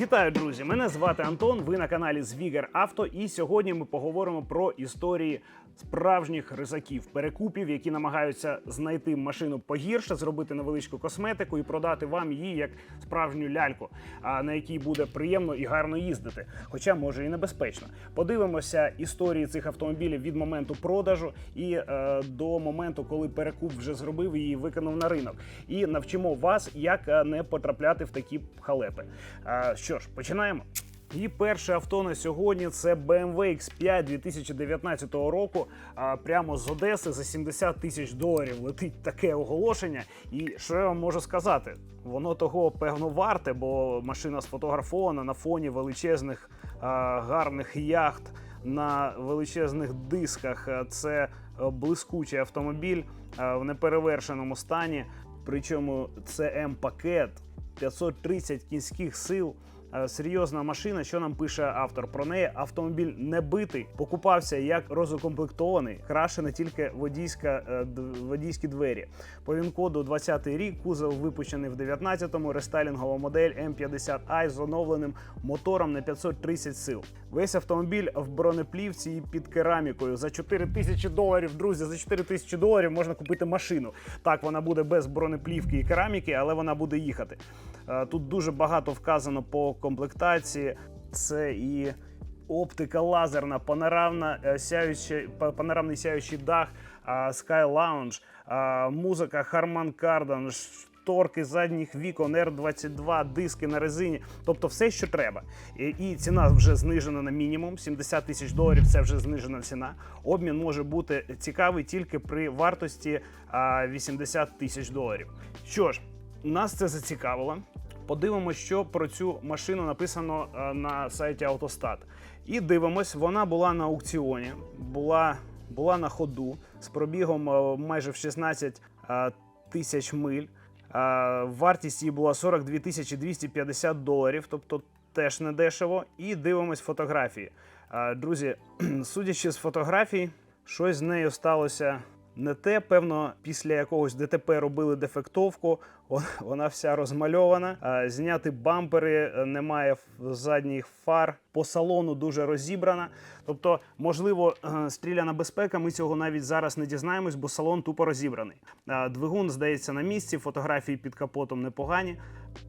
Вітаю, друзі! Мене звати Антон. Ви на каналі Звігер Авто. І сьогодні ми поговоримо про історії справжніх ризаків, перекупів, які намагаються знайти машину погірше, зробити невеличку косметику і продати вам її як справжню ляльку, а на якій буде приємно і гарно їздити, хоча може і небезпечно. Подивимося історії цих автомобілів від моменту продажу і е, до моменту, коли перекуп вже зробив і виконав на ринок. І навчимо вас, як е, не потрапляти в такі халепи. Е, що ж, починаємо. І перше авто на сьогодні це BMW X5 2019 року. Прямо з Одеси за 70 тисяч доларів летить таке оголошення. І що я вам можу сказати? Воно того певно варте, бо машина сфотографована на фоні величезних гарних яхт на величезних дисках. Це е, блискучий автомобіль в неперевершеному стані. Причому це М-пакет 530 кінських сил. Е, Серйозна машина, що нам пише автор про неї. Автомобіль не битий, покупався як розукомплектований, не тільки водійська е, водійські двері. По він-коду 20-й рік кузов випущений в 19-му, рестайлінгова модель М50i з оновленим мотором на 530 сил. Весь автомобіль в бронеплівці і під керамікою за 4 тисячі доларів. Друзі, за 4 тисячі доларів можна купити машину. Так, вона буде без бронеплівки і кераміки, але вона буде їхати. Е, Тут дуже багато вказано по комплектації. Це і оптика лазерна, панорамна е, сяюча, па- панорамний сяючий дах, Sky Lounge, музика Harman Kardon, шторки задніх вікон R22, диски на резині, тобто все, що треба. І, ціна вже знижена на мінімум. 70 тисяч доларів це вже знижена ціна. Обмін може бути цікавий тільки при вартості а, 80 тисяч доларів. Що ж, нас це зацікавило. Подивимось, що про цю машину написано е, на сайті Автостат. І дивимось, вона була на аукціоні, була, була на ходу з пробігом е, майже в 16 е, тисяч миль. Вартість її була 42 тисячі 250 доларів, тобто теж не дешево. І дивимось фотографії. Друзі, судячи з фотографій, щось з нею сталося не те, певно, після якогось ДТП робили дефектовку. Вона вся розмальована. Зняти бампери е, немає задніх фар. По салону дуже розібрана. Тобто, можливо, е, стріляна безпека. Ми цього навіть зараз не дізнаємось, бо салон тупо розібраний. Двигун здається на місці. Фотографії під капотом непогані.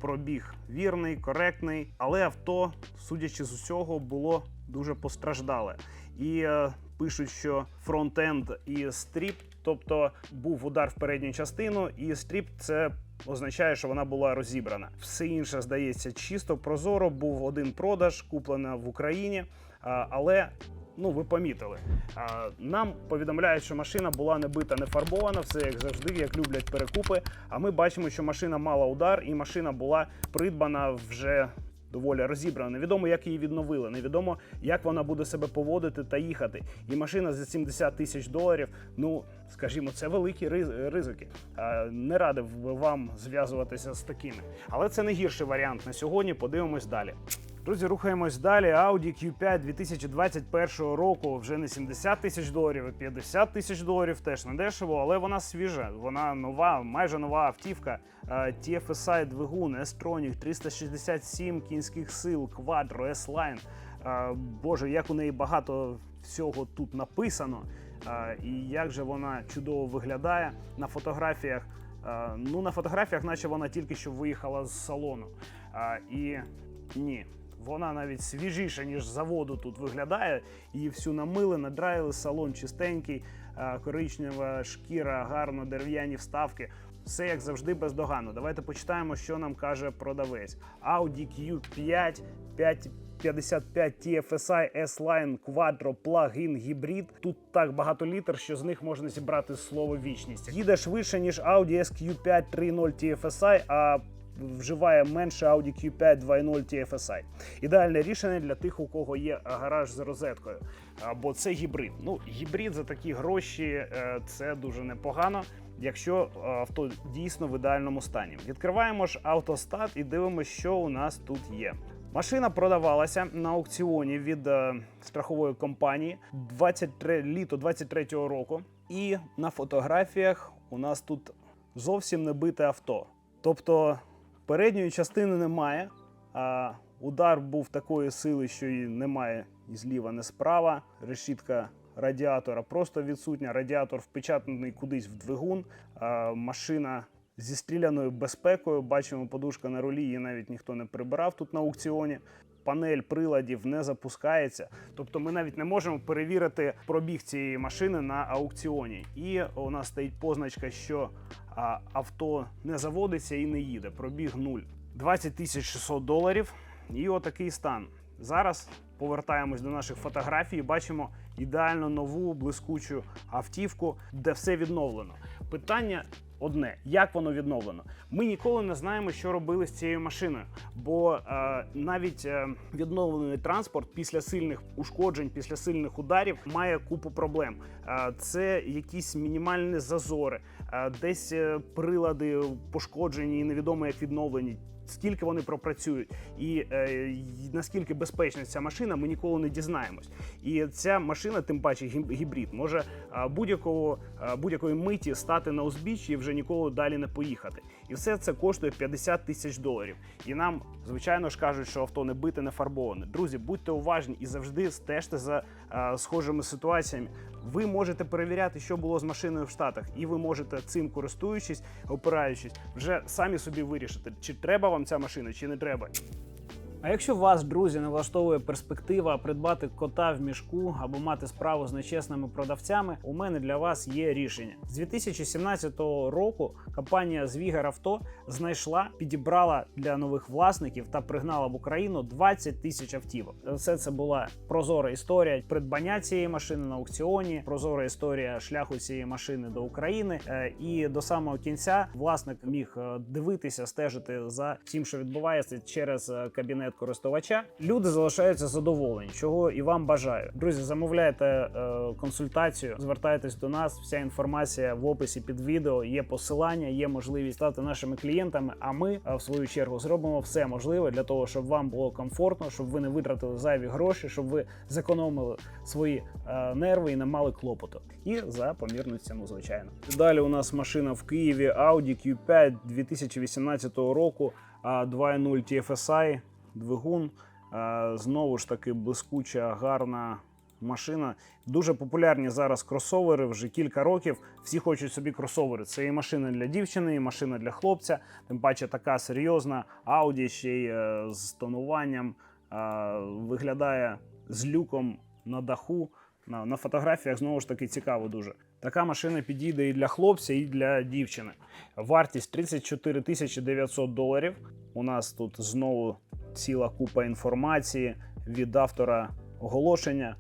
Пробіг вірний, коректний, але авто, судячи з усього, було дуже постраждале. І е, пишуть, що фронтенд і стріп, тобто був удар в передню частину, і стріп це означає, що вона була розібрана. Все інше здається чисто прозоро. Був один продаж, куплена в Україні, але. Ну, ви помітили. Нам повідомляють, що машина була не бита, не фарбована, все як завжди, як люблять перекупи. А ми бачимо, що машина мала удар, і машина була придбана вже доволі розібрана. Невідомо, як її відновили, невідомо, як вона буде себе поводити та їхати. І машина за 70 тисяч доларів. Ну скажімо, це великі ризики. Не радив би вам зв'язуватися з такими. Але це не гірший варіант на сьогодні. Подивимось далі. Друзі, рухаємось далі. Audi Q5 2021 року вже не 70 тисяч доларів, а 50 тисяч доларів. Теж не дешево, але вона свіжа. Вона нова, майже нова автівка. Е, TFSI двигун, S-Tronic, 367 кінських сил, Quattro, S-Line. Е, Боже, як у неї багато всього тут написано. Е, І як же вона чудово виглядає на фотографіях. Ну, на фотографіях, наче вона тільки що виїхала з салону. І ні, вона навіть свіжіша, ніж заводу тут виглядає. Її всю намили, надраїли, салон чистенький, е, коричнева шкіра, гарно дерев'яні вставки. Все як завжди бездоганно. Давайте почитаємо, що нам каже продавець. Audi Q5 555 TFSI S-Line Quattro Plug-in Hybrid. Тут так багато літер, що з них можна зібрати слово вічність. Їде швидше, ніж Audi SQ5 3.0 TFSI, а вживає менше Audi Q5 2.0 TFSI. Ідеальне рішення для тих, у кого є гараж з розеткою. А, Бо це гібрид. Ну, гібрид за такі гроші е, це дуже непогано. Якщо е, авто дійсно в ідеальному стані, відкриваємо ж автостат і дивимося, що у нас тут є. Машина продавалася на аукціоні від е, страхової компанії 23 літо 23-го року. І на фотографіях у нас тут зовсім не бите авто. Тобто передньої частини немає, а Удар був такої сили, що її немає і зліва, не справа. Решітка радіатора просто відсутня. Радіатор впечатаний кудись в двигун. А, машина зі стріляною безпекою. Бачимо, подушка на рулі, її навіть ніхто не прибирав тут на аукціоні. Панель приладів не запускається, тобто ми навіть не можемо перевірити пробіг цієї машини на аукціоні. І у нас стоїть позначка, що авто не заводиться і не їде. Пробіг нуль. 20 тисяч 600 доларів. І отакий стан. Зараз повертаємось до наших фотографій. Бачимо ідеально нову блискучу автівку, де все відновлено. Питання одне: як воно відновлено? Ми ніколи не знаємо, що робили з цією машиною, бо е, навіть е, відновлений транспорт після сильних ушкоджень, після сильних ударів має купу проблем. Е, це якісь мінімальні зазори, е, десь е, прилади пошкоджені і невідомо як відновлені. Скільки вони пропрацюють, і е, наскільки безпечна ця машина, ми ніколи не дізнаємось. І ця машина, тим паче гіб- гібрид, може будь-якого будь-якої миті стати на узбіччі і вже ніколи далі не поїхати. І все це коштує 50 тисяч доларів. І нам, звичайно ж, кажуть, що авто не бите, не фарбоване. Друзі, будьте уважні і завжди стежте за а, схожими ситуаціями. Ви можете перевіряти, що було з машиною в Штатах, і ви можете цим користуючись, опираючись, вже самі собі вирішити, чи треба вам ця машина, чи не треба. А якщо вас, друзі, не влаштовує перспектива придбати кота в мішку або мати справу з нечесними продавцями, у мене для вас є рішення. З 2017 року компанія Звігер Авто знайшла, підібрала для нових власників та пригнала в Україну 20 тисяч автівок. Все це була прозора історія придбання цієї машини на аукціоні, прозора історія шляху цієї машини до України. Е, І до самого кінця власник міг е, дивитися, стежити за всім, що відбувається через е, кабінет користувача. Люди залишаються задоволені, чого і вам бажаю. Друзі, замовляйте е, консультацію, звертайтесь до нас. Вся інформація в описі під відео. Є посилання, є можливість стати нашими клієнтами. А ми, е, в свою чергу, зробимо все можливе для того, щоб вам було комфортно, щоб ви не витратили зайві гроші, щоб ви зекономили свої е, нерви і не мали клопоту. І за помірну ціну, звичайно. Далі у нас машина в Києві Audi Q5 2018 року, а 2.0 TFSI, двигун. Знову ж таки блискуча, гарна машина. Дуже популярні зараз кросовери вже кілька років. Всі хочуть собі кросовери. Це і машина для дівчини, і машина для хлопця. Тим паче така серйозна. Audi ще й е, з тонуванням виглядає з люком на даху. На фотографіях знову ж таки цікаво дуже. Така машина підійде і для хлопця, і для дівчини. Вартість 34 тисячі 900 доларів. У нас тут знову ціла купа інформації від автора оголошення.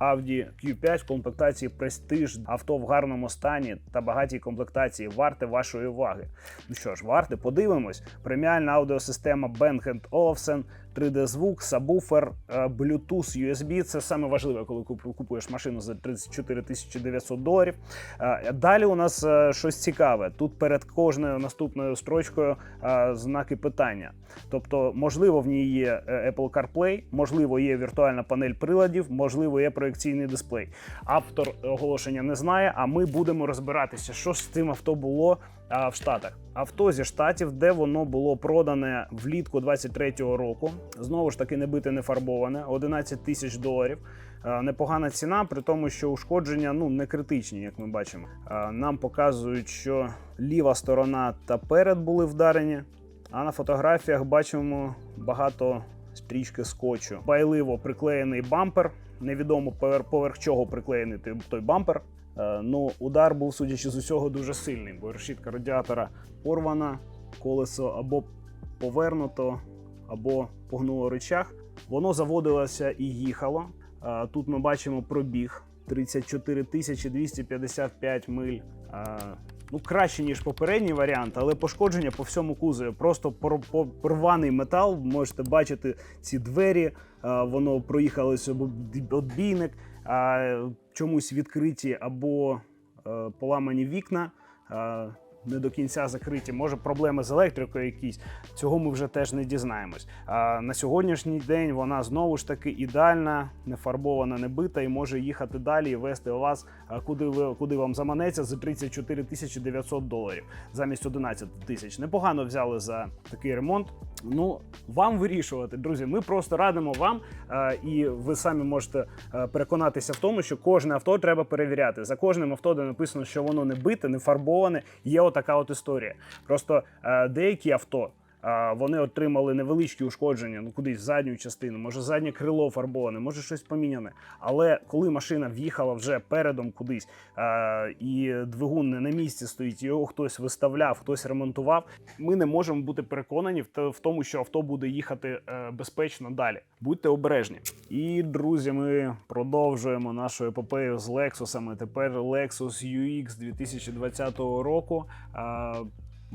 Audi Q5 в комплектації Prestige, авто в гарному стані та багатій комплектації варте вашої уваги. Ну що ж, варте, подивимось. Преміальна аудіосистема Bang Olufsen, 3D-звук, сабвуфер, е, Bluetooth, USB. Це саме важливе, коли куп- купуєш машину за 34 900 доларів. Е, Далі у нас е, щось цікаве. Тут перед кожною наступною строчкою знаки питання. Тобто, можливо, в ній є Apple CarPlay, можливо, є віртуальна панель приладів, можливо, є проекційний дисплей. Автор оголошення не знає, а ми будемо розбиратися, що з цим авто було в Штатах. Авто зі штатів, де воно було продане влітку 23-го року. Знову ж таки, не бите, не фарбоване, 11 тисяч доларів. Непогана ціна, при тому, що ушкодження ну не критичні, як ми бачимо. Нам показують, що ліва сторона та перед були вдарені. А на фотографіях бачимо багато стрічки скотчу. Байливо приклеєний бампер. Невідомо повер- поверх чого приклеєний той бампер. Е, ну, удар був, судячи з усього, дуже сильний, бо решітка радіатора порвана, колесо або повернуто, або погнуло речах. Воно заводилося і їхало. Е, Тут ми бачимо пробіг 34 255 миль. Е, Ну, краще, ніж попередній варіант, але пошкодження по всьому кузові. Просто порваний метал. Можете бачити ці двері, воно проїхалося об odбійник, а чомусь відкриті або е, поламані вікна. Не до кінця закриті, може проблеми з електрикою якісь. Цього ми вже теж не дізнаємось. А на сьогоднішній день вона знову ж таки ідеальна, не фарбована, не бита і може їхати далі і вести вас куди ви куди вам заманеться за 34 тисячі 900 доларів замість 11 тисяч. Непогано взяли за такий ремонт. Ну, вам вирішувати, друзі. Ми просто радимо вам, е, і ви самі можете е, переконатися в тому, що кожне авто треба перевіряти. За кожним авто, де написано, що воно не бите, не фарбоване, є отака от історія. Просто е, деякі авто. Вони отримали невеличкі ушкодження, ну кудись в задню частину, може заднє крило фарбоване, може щось поміняне. Але коли машина в'їхала вже передом кудись, і двигун не на місці стоїть, його хтось виставляв, хтось ремонтував, ми не можемо бути переконані в, в тому, що авто буде їхати е, безпечно далі. Будьте обережні. І друзі, ми продовжуємо нашу епопею з Lexus. Тепер Lexus UX 2020 року.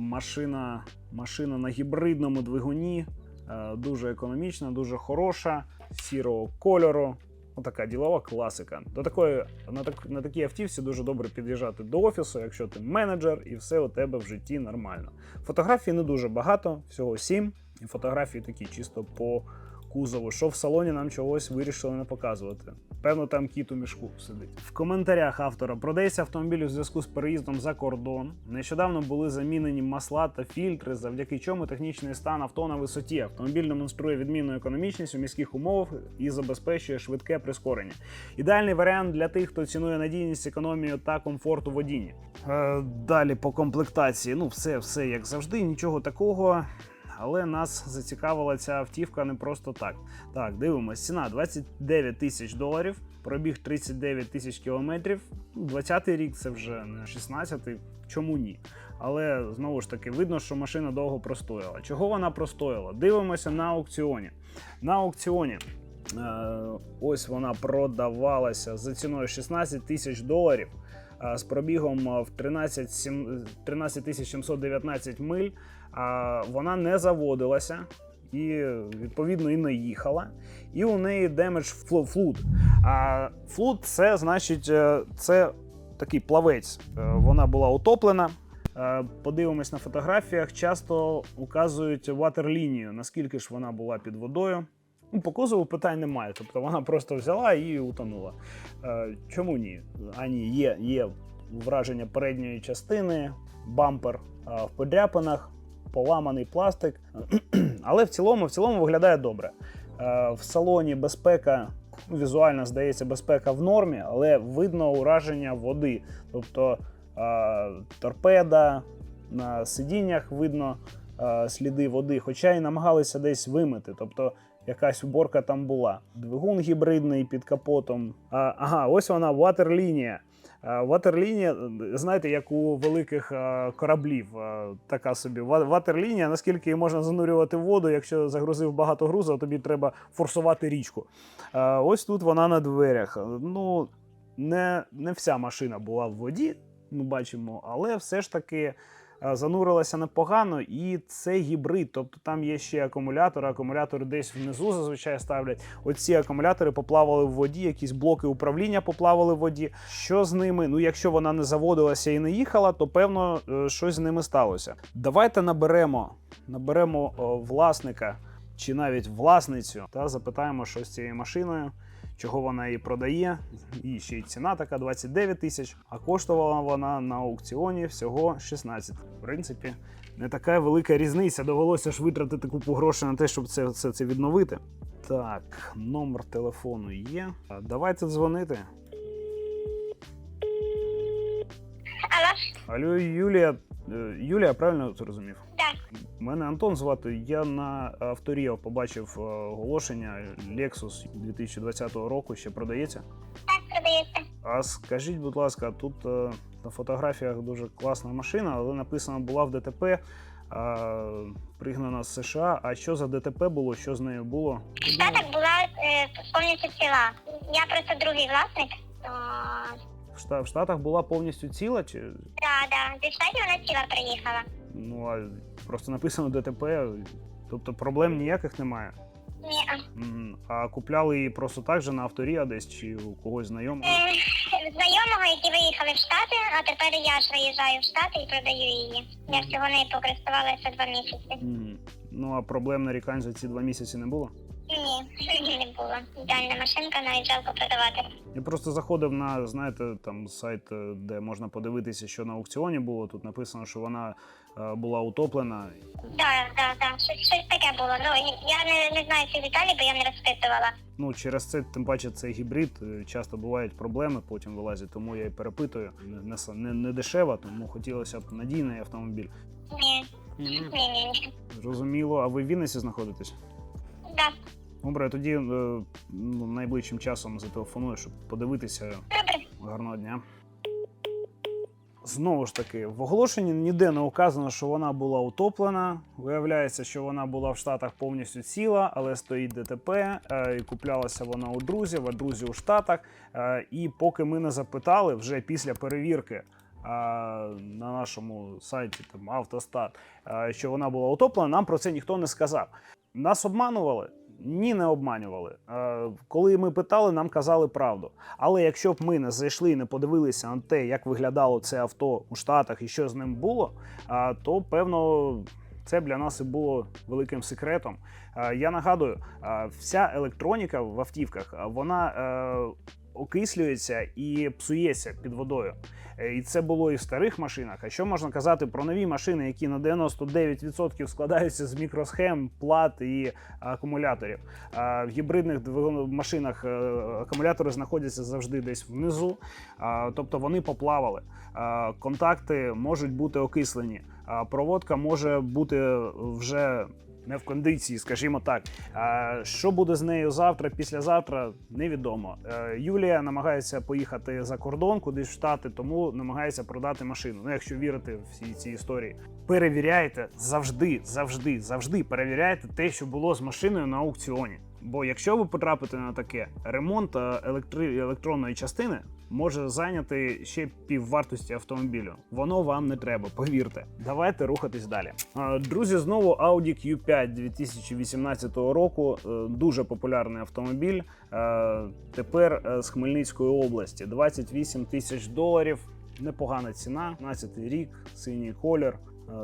Машина, машина на гібридному двигуні. е, Дуже економічна, дуже хороша, сірого кольору. Отака ділова класика. До такої на так на такій автівці дуже добре під'їжджати до офісу, якщо ти менеджер, і все у тебе в житті нормально. Фотографій не дуже багато, всього сім. Фотографії такі чисто по кузову. Що в салоні нам чогось вирішили не показувати. Певно, там кіт у мішку сидить. В коментарях автора продається автомобіль у зв'язку з переїздом за кордон. Нещодавно були замінені масла та фільтри, завдяки чому технічний стан авто на висоті. Автомобіль демонструє відмінну економічність у міських умовах і забезпечує швидке прискорення. Ідеальний варіант для тих, хто цінує надійність, економію та комфорт у водінні. Е, далі по комплектації. Ну, все, все як завжди, нічого такого. Але нас зацікавила ця автівка не просто так. Так, дивимось. Ціна 29 тисяч доларів, пробіг 39 тисяч кілометрів. Ну, 20-й рік це вже не 16-й. Чому ні? Але знову ж таки видно, що машина довго простояла. Чого вона простояла? Дивимося на аукціоні. На аукціоні е, ось вона продавалася за ціною 16 тисяч доларів. е, З пробігом в 13 сім- 13 719 миль вона не заводилася і відповідно і не їхала. І у неї flo- flood. А flood – це значить е, це такий плавець. Е, Вона була утоплена. Е, Подивимось на фотографіях. Часто указують ватерлінію, наскільки ж вона була під водою. Ну, по кузову питань немає. Тобто вона просто взяла і утонула. Чому ні? Ані є, є враження передньої частини, бампер в подряпинах, поламаний пластик. Але в цілому, в цілому виглядає добре. Е, В салоні безпека, ну, візуально здається, безпека в нормі, але видно ураження води. Тобто е, торпеда, на сидіннях видно е, сліди води, хоча й намагалися десь вимити. Тобто якась уборка там була. Двигун гібридний під капотом. Ага, ось вона ватерлінія. Е, Ватерлінія, знаєте, як у великих е, кораблів, е, така собі Ва- ватерлінія, наскільки можна занурювати в воду, якщо загрузив багато грузу, тобі треба форсувати річку. Ось тут вона на дверях. Ну, не, не вся машина була в воді, ми бачимо, але все ж таки занурилася непогано, і це гібрид. Тобто там є ще акумулятори. Акумулятори десь внизу зазвичай ставлять. Оці акумулятори поплавали в воді, якісь блоки управління поплавали в воді. Що з ними? Ну, якщо вона не заводилася і не їхала, то певно е, щось з ними сталося. Давайте наберемо, наберемо власника чи навіть власницю та запитаємо, що з цією машиною. Чого вона її продає, і ще й ціна така 29 тисяч, а коштувала вона на аукціоні всього 16. В принципі, не така велика різниця. Довелося ж витратити купу грошей на те, щоб це, це, це відновити. Так, номер телефону є. Давайте дзвонити. Алло, Алло, Юлія. Е, Юлія, правильно зрозумів? Так, Мене Антон звати. Я на авторіо побачив е, оголошення Lexus 2020 року. Ще продається. так продається. А скажіть, будь ласка, тут е, на фотографіях дуже класна машина, але написано була в ДТП, е, пригнана з США. А що за ДТП було? Що з нею було? В Штатах була е, повністю ціла. Я просто другий власник. То... В Шта- в Штатах була повністю ціла, чи Да, да. Зі штатів вона ціла приїхала. Ну а просто написано ДТП, тобто проблем ніяких немає. Ні. А купляли її просто так же на авторія десь чи у когось знайомого? Е, знайомого, які виїхали в Штати, а тепер я ж виїжджаю в Штати і продаю її. Я всього нею покористувалася два місяці. Ну а проблем нарікань за ці два місяці не було? Ні, не було. Ідеальна машинка, навіть жалко продавати. Я просто заходив на знаєте там сайт, е, де можна подивитися, що на аукціоні було. Тут написано, що вона е, була утоплена. Так, так, так. Щось, щось таке було. Ну я не, не знаю ці деталі, бо я не розпитувала. Ну через це, тим паче, це гібрид. е, Часто бувають проблеми, потім вилазять, тому я і перепитую. Не, не, не, дешево, тому хотілося б надійний автомобіль. Ні, ні, ні, ні. Зрозуміло, а ви в Вінниці знаходитесь? Так, Добре, тоді е, ну, найближчим часом зателефоную, щоб подивитися. Гарного дня. Знову ж таки, в оголошенні ніде не указано, що вона була утоплена. Виявляється, що вона була в Штатах повністю ціла, але стоїть ДТП. е, І куплялася вона у друзів, а друзі у Штатах. Е, І поки ми не запитали, вже після перевірки на нашому сайті там Автостат, що вона була утоплена, нам про це ніхто не сказав. Нас обманували? Ні, не обманювали. Е, Коли ми питали, нам казали правду. Але якщо б ми не зайшли і не подивилися на те, як виглядало це авто у Штатах і що з ним було, то певно. Це для нас і було великим секретом. Я нагадую, вся електроніка в автівках вона е, окислюється і псується під водою. Е, І це було і в старих машинах. А що можна казати про нові машини, які на 99% складаються з мікросхем, плат і акумуляторів? В гібридних машинах е, акумулятори знаходяться завжди десь внизу, тобто вони поплавали. Контакти можуть бути окислені, проводка може бути вже. Не в кондиції, скажімо так. А що буде з нею завтра, післязавтра, невідомо. Е, Юлія намагається поїхати за кордон, кудись в Штати, тому намагається продати машину. Ну, якщо вірити всій цій історії. Перевіряйте завжди, завжди, завжди перевіряйте те, що було з машиною на аукціоні. Бо якщо ви потрапите на таке, ремонт е, електри... електронної частини може зайняти ще піввартості автомобілю. Воно вам не треба, повірте. Давайте рухатись далі. Е, Друзі, знову Audi Q5 2018 року. Е, Дуже популярний автомобіль. Тепер з Хмельницької області 28 тисяч доларів. Непогана ціна, 15 рік, синій колір,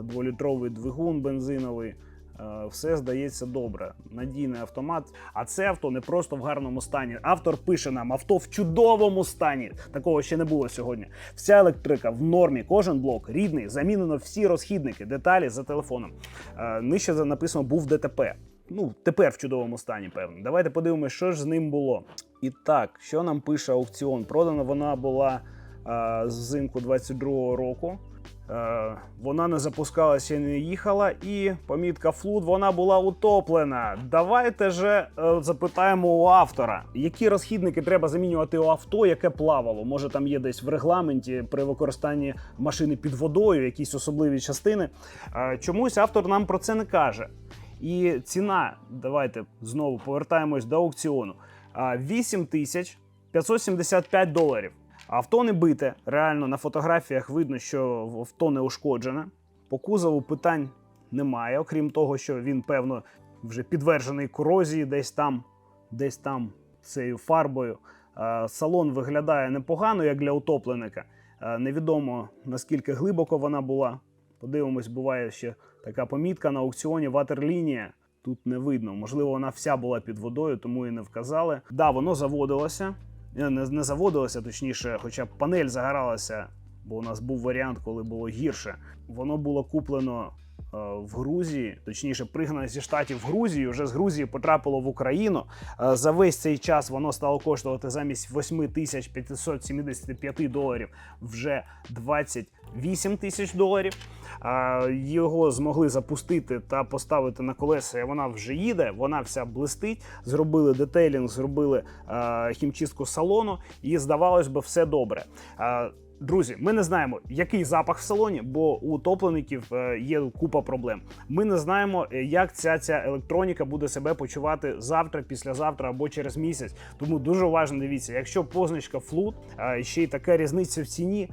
дволітровий двигун бензиновий. Е, Все здається добре. Надійний автомат. А це авто не просто в гарному стані. Автор пише нам: авто в чудовому стані. Такого ще не було сьогодні. Вся електрика в нормі, кожен блок рідний, замінено всі розхідники, деталі за телефоном. Е, Нижче за- написано був ДТП. Ну, тепер в чудовому стані, певно. Давайте подивимося, що ж з ним було. І так, що нам пише аукціон? Продана вона була е, взимку 22-го року. Е, вона не запускалася і не їхала, і помітка флут вона була утоплена. Давайте же е, запитаємо у автора, які розхідники треба замінювати у авто, яке плавало. Може, там є десь в регламенті при використанні машини під водою, якісь особливі частини. Е, чомусь автор нам про це не каже. І ціна, давайте знову повертаємось до аукціону. А, 8 тисяч 575 доларів. Авто не бите. Реально на фотографіях видно, що авто не ушкоджене. По кузову питань немає, окрім того, що він, певно, вже підтверджений корозії десь там, десь там цією фарбою. Салон виглядає непогано, як для утопленика. Невідомо наскільки глибоко вона була. Подивимось, буває ще така помітка на аукціоні ватерлінія. Тут не видно. Можливо, вона вся була під водою, тому і не вказали. Да, воно заводилося. Е, Не, заводилося, точніше, хоча б панель загоралася, бо у нас був варіант, коли було гірше. Воно було куплено в Грузії, точніше, пригнано зі штатів в Грузію. Вже з Грузії потрапило в Україну. Е, За весь цей час воно стало коштувати замість 8 тисяч 575 доларів вже 28 тисяч доларів. Його змогли запустити та поставити на колеса. і Вона вже їде, вона вся блистить. Зробили детейлінг, зробили хімчистку салону, і здавалось би, все добре. Друзі, ми не знаємо, який запах в салоні, бо у утоплеників е, є купа проблем. Ми не знаємо, е, як ця ця електроніка буде себе почувати завтра, післязавтра або через місяць. Тому дуже уважно дивіться, якщо позначка флут, ще й така різниця в ціні.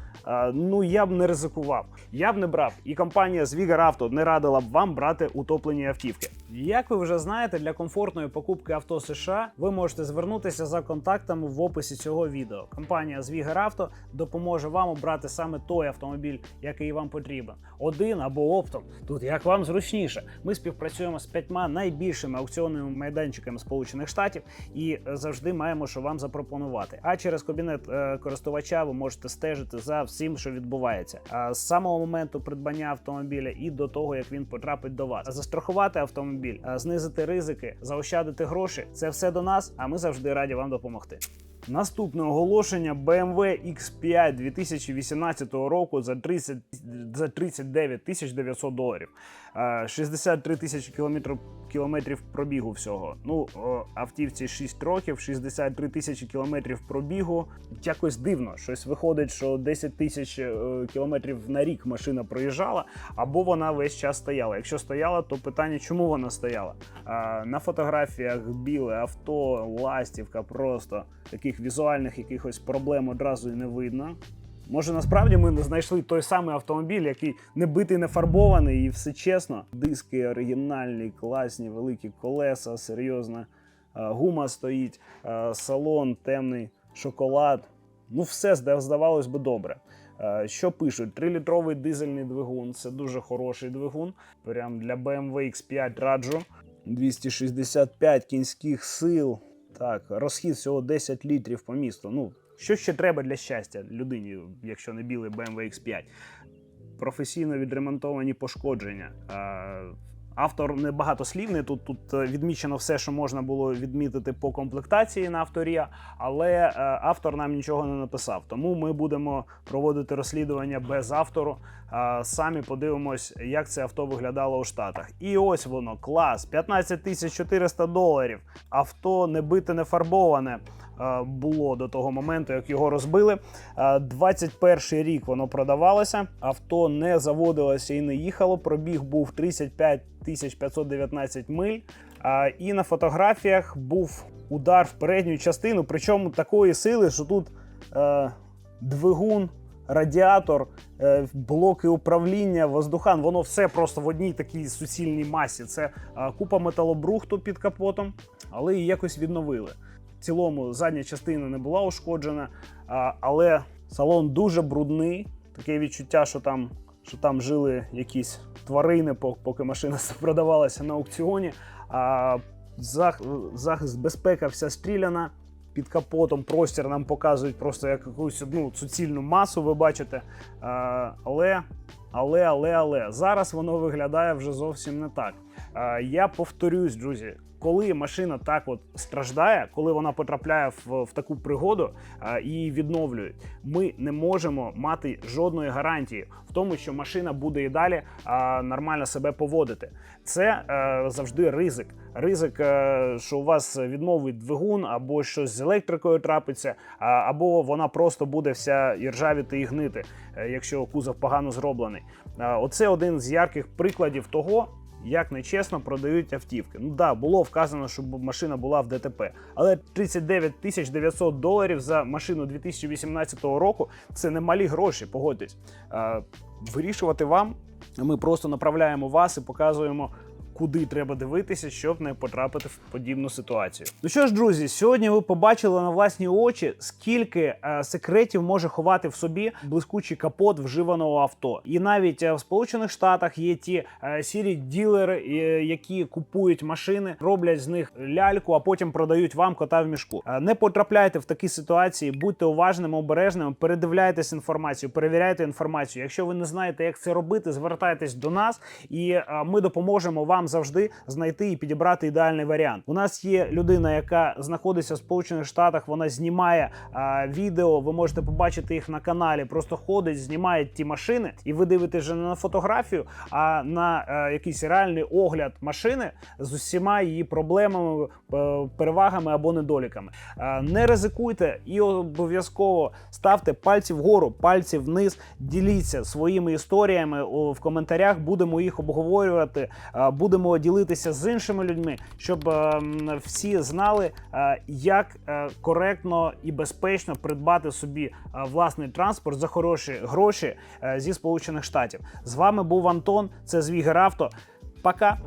Ну я б не ризикував, я б не брав. І компанія Zwiger Auto не радила б вам брати утоплені автівки. Як ви вже знаєте, для комфортної покупки авто США ви можете звернутися за контактами в описі цього відео. Компанія Zwiger Auto допоможе вам обрати саме той автомобіль, який вам потрібен. Один або оптом. Тут як вам зручніше. Ми співпрацюємо з п'ятьма найбільшими аукціонними майданчиками Сполучених Штатів і е, завжди маємо що вам запропонувати. А через кабінет е, користувача ви можете стежити за всім, що відбувається. А з самого моменту придбання автомобіля і до того, як він потрапить до вас. Застрахувати автомобіль, е, знизити ризики, заощадити гроші це все до нас. А ми завжди раді вам допомогти. Наступне оголошення BMW X5 2018 року за 30, за 39 тисяч 900 доларів. Е, 63 тисячі кілометрів, кілометрів пробігу всього. Ну, автівці 6 років, 63 тисячі кілометрів пробігу. Якось дивно. Щось виходить, що 10 тисяч е, кілометрів на рік машина проїжджала, або вона весь час стояла. Якщо стояла, то питання, чому вона стояла? Е, На фотографіях біле авто, ластівка, просто таких візуальних якихось проблем одразу і не видно. Може, насправді ми знайшли той самий автомобіль, який не битий, не фарбований, і все чесно. Диски оригінальні, класні, великі колеса, серйозна е, гума стоїть, е, салон, темний шоколад. Ну, все здавалось би добре. Е, Що пишуть? 3-літровий дизельний двигун це дуже хороший двигун. Прям для BMW X5 раджу. 265 кінських сил. Так, розхід всього 10 літрів по місту. Ну, що ще треба для щастя людині, якщо не білий BMW X5? Професійно відремонтовані пошкодження. Автор небагатослівний. Тут тут е, відмічено все, що можна було відмітити по комплектації на авторія, але е, автор нам нічого не написав. Тому ми будемо проводити розслідування без автору. Самі подивимось, як це авто виглядало у Штатах. І ось воно, клас, 15 тисяч 400 доларів. Авто не бите, не фарбоване було до того моменту, як його розбили. Е, 21 рік воно продавалося. Авто не заводилося і не їхало. Пробіг був 35 тисяч 519 миль. І на фотографіях був удар в передню частину, причому такої сили, що тут е, двигун, радіатор, е, блоки управління, воздухан, воно все просто в одній такій суцільній масі. Це е, купа металобрухту під капотом, але її якось відновили. Цілому задня частина не була ушкоджена, але салон дуже брудний. Таке відчуття, що там, що там жили якісь тварини, поки машина продавалася на аукціоні. А захист безпека вся стріляна. Під капотом простір нам показують просто як якусь одну суцільну масу, ви бачите. Але, але, але, але зараз воно виглядає вже зовсім не так. Я повторюсь, друзі, коли машина так от страждає, коли вона потрапляє в, в таку пригоду а, і її відновлюють, ми не можемо мати жодної гарантії в тому, що машина буде і далі а, нормально себе поводити. Це е, завжди ризик. Ризик, е, що у вас відмовить двигун, або щось з електрикою трапиться, а, або вона просто буде вся іржавіти і гнити, е, якщо кузов погано зроблений. Е, Оце один з ярких прикладів того, як нечесно продають автівки. Ну да, було вказано, що машина була в ДТП, але 39 тисяч 900 доларів за машину 2018 року це немалі гроші. Погодьтесь. Е, Вирішувати вам. Ми просто направляємо вас і показуємо. Куди треба дивитися, щоб не потрапити в подібну ситуацію. Ну що ж, друзі, сьогодні ви побачили на власні очі, скільки е, секретів може ховати в собі блискучий капот вживаного авто. І навіть е, в Сполучених Штатах є ті е, сірі ділери, е, які купують машини, роблять з них ляльку, а потім продають вам кота в мішку. Е, не потрапляйте в такі ситуації, будьте уважними, обережними, передивляйтесь інформацію, перевіряйте інформацію. Якщо ви не знаєте, як це робити, звертайтесь до нас, і е, ми допоможемо вам завжди знайти і підібрати ідеальний варіант. У нас є людина, яка знаходиться в Сполучених Штатах. Вона знімає е, відео. Ви можете побачити їх на каналі. Просто ходить, знімає ті машини, і ви дивитесь не на фотографію, а на е, якийсь реальний огляд машини з усіма її проблемами, е, перевагами або недоліками. Е, Не ризикуйте і обов'язково ставте пальці вгору, пальці вниз. Діліться своїми історіями в коментарях. Будемо їх обговорювати, е, будемо ділитися з іншими людьми, щоб е, всі знали, е, як е, коректно і безпечно придбати собі власний транспорт за хороші гроші зі Сполучених Штатів. З вами був Антон. Це Звігер Авто. Пока.